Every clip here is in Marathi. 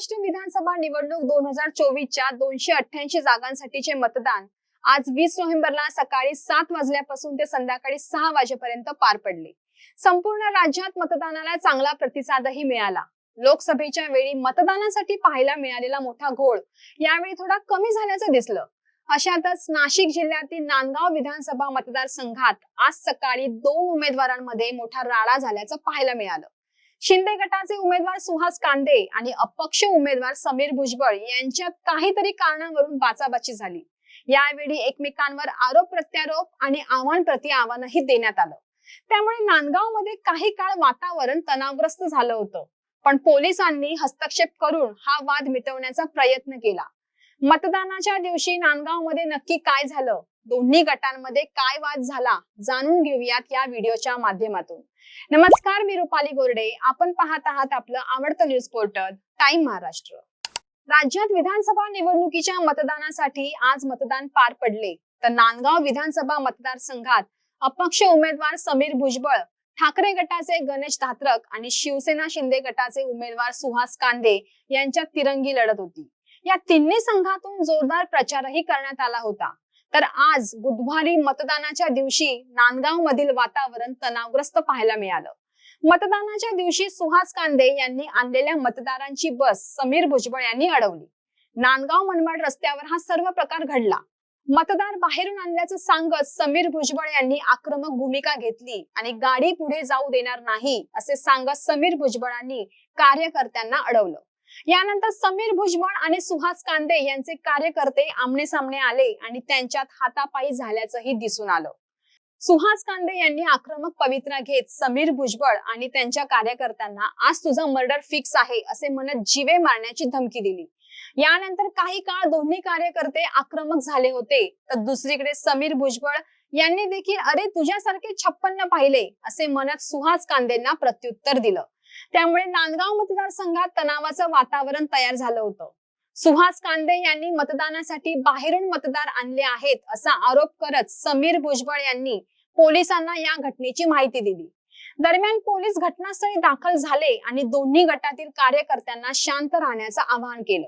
महाराष्ट्र विधानसभा निवडणूक दोन हजार चोवीसच्या दोनशे अठ्ठ्याऐंशी जागांसाठीचे मतदान आज वीस नोव्हेंबरला सकाळी सात वाजल्यापासून ते संध्याकाळी सहा वाजेपर्यंत पार पडले. संपूर्ण राज्यात मतदानाला चांगला प्रतिसादही मिळाला. लोकसभेच्या वेळी मतदानासाठी पाहायला मिळालेला मोठा घोळ यावेळी थोडा कमी झाल्याचं दिसलं. अशातच नाशिक जिल्ह्यातील नांदगाव विधानसभा मतदारसंघात आज सकाळी दोन उमेदवारांमध्ये मोठा राडा झाल्याचं पाहायला मिळालं. शिंदे गटाचे उमेदवार सुहास कांदे आणि अपक्ष उमेदवार समीर भुजबळ यांच्यात काहीतरी कारणावरून बाचाबाची झाली. यावेळी एकमेकांवर आरोप प्रत्यारोप आणि आव्हान प्रति आव्हानही देण्यात आलं. त्यामुळे नांदगावमध्ये काही काळ वातावरण तणावग्रस्त झालं होतं. पण पोलिसांनी हस्तक्षेप करून हा वाद मिटवण्याचा प्रयत्न केला. मतदानाच्या दिवशी नांदगावमध्ये नक्की काय झालं? दोन्ही गटांमध्ये काय वाद झाला जाणून घेऊयात या व्हिडिओच्या माध्यमातून. नमस्कार मी रुपाली गोरडे. आपण पाहत आहात आपलं आवडतं न्यूज पोर्टल टाइम महाराष्ट्र राज्यात विधानसभा निवडणुकीच्या मतदानासाठी आज मतदान पार पडले. तर नांदगाव विधानसभा मतदारसंघात अपक्ष उमेदवार समीर भुजबळ ठाकरे गटाचे गणेश धात्रक आणि शिवसेना शिंदे गटाचे उमेदवार सुहास कांदे यांच्यात तिरंगी लढत होती. या तिन्ही संघातून जोरदार प्रचारही करण्यात आला होता. तर आज बुधवारी मतदानाच्या दिवशी नांदगाव मधील वातावरण तणावग्रस्त पाहायला मिळालं. मतदानाच्या दिवशी सुहास कांदे यांनी आणलेल्या मतदारांची बस समीर भुजबळ यांनी अडवली. नांदगाव मनमाड रस्त्यावर हा सर्व प्रकार घडला. मतदार बाहेरून आणल्याचं सांगत समीर भुजबळ यांनी आक्रमक भूमिका घेतली आणि गाडी पुढे जाऊ देणार नाही असे सांगत समीर भुजबळांनी कार्यकर्त्यांना अडवलं. यानंतर समीर भुजबळ आणि सुहास कांदे यांचे कार्यकर्ते आमने सामने आले आणि त्यांच्यात हातापायी झाल्याचंही दिसून आलं. सुहास कांदे यांनी आक्रमक पवित्रा घेत समीर भुजबळ आणि त्यांच्या कार्यकर्त्यांना आज तुझा मर्डर फिक्स आहे असे म्हणत जीवे मारण्याची धमकी दिली. यानंतर काही काळ दोन्ही कार्यकर्ते आक्रमक झाले होते. तर दुसरीकडे समीर भुजबळ यांनी देखील अरे तुझ्यासारखे छप्पन्न पाहिले असे म्हणत सुहास कांदेंना प्रत्युत्तर दिलं. त्यामुळे नांदगाव मतदारसंघात तणावाचं वातावरण तयार झालं होतं. सुहास कांदे यांनी मतदानासाठी बाहेरून मतदार आणले आहेत असा आरोप करत समीर भुजबळ यांनी पोलिसांना या घटनेची माहिती दिली. दरम्यान पोलीस घटनास्थळी दाखल झाले आणि दोन्ही गटातील कार्यकर्त्यांना शांत राहण्याचं आवाहन केलं.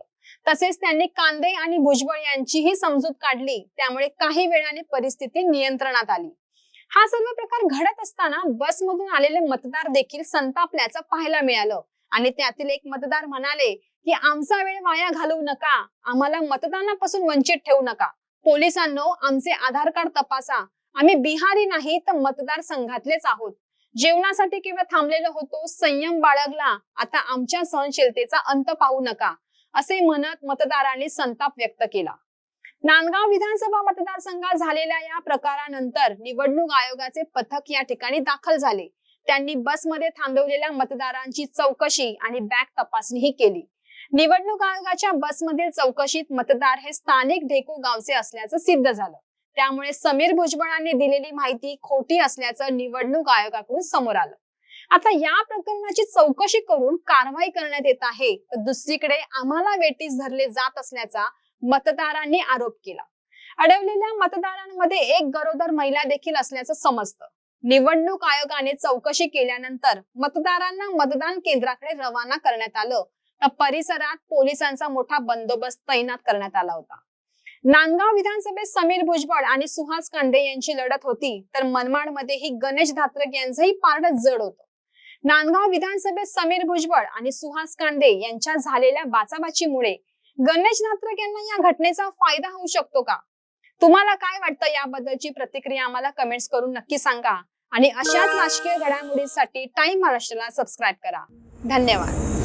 तसेच त्यांनी कांदे आणि भुजबळ यांचीही समजूत काढली त्यामुळे काही वेळाने परिस्थिती नियंत्रणात आली. हा सर्व प्रकार घडत असताना बसमधून आलेले मतदार देखील संतापल्याचं पाहायला मिळालं. आणि त्यातील एक मतदार म्हणाले की आमचा वेळ वाया घालवू नका. आम्हाला मतदानापासून वंचित ठेवू नका. पोलिसांनो आमचे आधार कार्ड तपासा. आम्ही बिहारी नाही तर मतदार संघातलेच आहोत. जेवणासाठी केवळ थांबलेलो होतो संयम बाळगला. आता आमच्या सहनशीलतेचा अंत पाहू नका. असे म्हणत मतदारांनी संताप व्यक्त केला. नांदगाव विधानसभा मतदारसंघात झालेल्या या प्रकारानंतर निवडणूक आयोगाचे पथक या ठिकाणी दाखल झाले. त्यांनी बसमध्ये थांबवलेल्या मतदारांची चौकशी आणि बॅग तपासणीही केली. निवडणूक आयोगाच्या बसमधील चौकशीत मतदार हे स्थानिक ढेकू गावचे असल्याचं सिद्ध झालं. त्यामुळे समीर भुजबळांनी दिलेली माहिती खोटी असल्याचं निवडणूक आयोगाकडून समोर आलं. आता या प्रकरणाची चौकशी करून कारवाई करण्यात येत आहे तर दुसरीकडे आम्हाला वेटीस धरले जात असल्याचा मतदारांनी आरोप केला. अडवलेल्या मतदारांमध्ये एक गरोदर महिला देखील असल्याचं समजतं. निवडणूक आयोगाने चौकशी केल्यानंतर मतदारांना मतदान केंद्राकडे रवाना करण्यात आलं. तर परिसरात पोलिसांचा मोठा बंदोबस्त तैनात करण्यात आला होता. नांदगाव विधानसभेत समीर भुजबळ आणि सुहास कांदे यांची लढत होती तर मनमाडमध्येही गणेश धात्रक यांचंही पारड जड होतं. नांदगाव विधानसभेत समीर भुजबळ आणि सुहास कांदे यांच्या झालेल्या बाचाबाचीमुळे गणेश नात्रक यांना या घटनेचा फायदा होऊ शकतो का? तुम्हाला काय वाटतं याबद्दलची प्रतिक्रिया आम्हाला कमेंट्स करून नक्की सांगा. आणि अशाच राजकीय घडामोडींसाठी टाइम महाराष्ट्राला सबस्क्राईब करा. धन्यवाद.